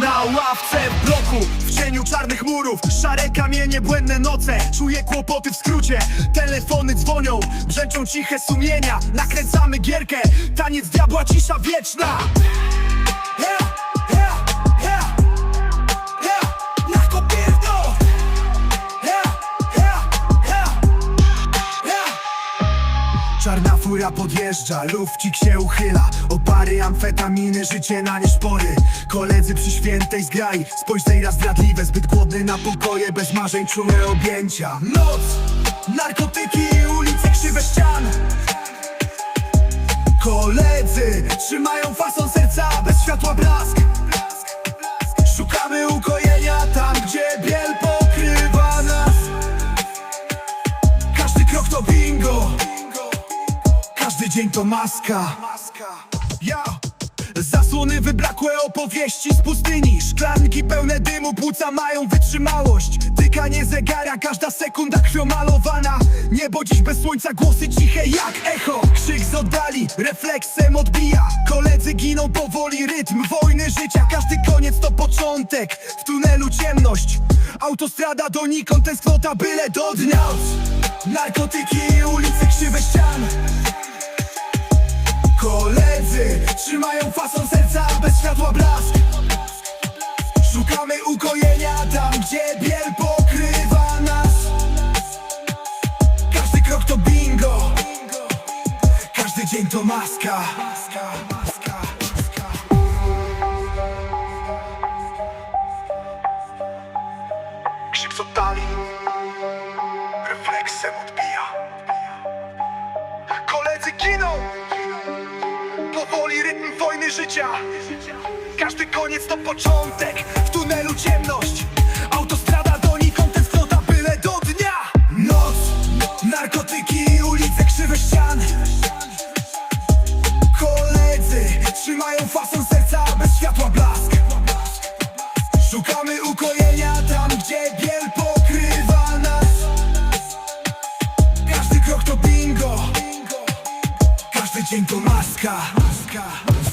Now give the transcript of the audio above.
Na ławce w bloku, w cieniu czarnych murów. Szare kamienie, błędne noce. Czuję kłopoty w skrócie. Telefony dzwonią, brzęczą ciche sumienia. Nakręcamy gierkę, taniec diabła, cisza wieczna Czarna fura podjeżdża, lufcik się uchyla. Opary, amfetaminy, życie na nieszpory Koledzy przy świętej zgraj Spojrzej raz zdradliwe, zbyt głodny na pokoje Bez marzeń czułe objęcia. Noc, narkotyki, ulice, dzień to maska. Ja Zasłony wybrakłe opowieści z pustyni. Szklanki pełne dymu, płuca mają wytrzymałość. Tykanie zegara, każda sekunda krwią malowana. Niebo dziś bez słońca, głosy ciche jak echo. Krzyk z oddali, refleksem odbija. Koledzy giną powoli, rytm wojny życia. Każdy koniec to początek, w tunelu ciemność. Autostrada donikąd, tęsknota byle do dnia Narkotyki, ulice, krzywe ścian Koledzy trzymają fason serca bez światła blask. Szukamy ukojenia tam, gdzie biel pokrywa nas. Każdy krok to bingo. Każdy dzień to maska wojny życia. Każdy koniec to początek. W tunelu ciemność. Autostrada donikąd tęsknota byle do dnia. Noc, narkotyki, ulice, krzywe ścian. Koledzy trzymają fason serca bez światła blask. Szukamy ukojenia tam, gdzie biel pokrywa nas. Każdy krok to bingo. Każdy dzień to maska, maska.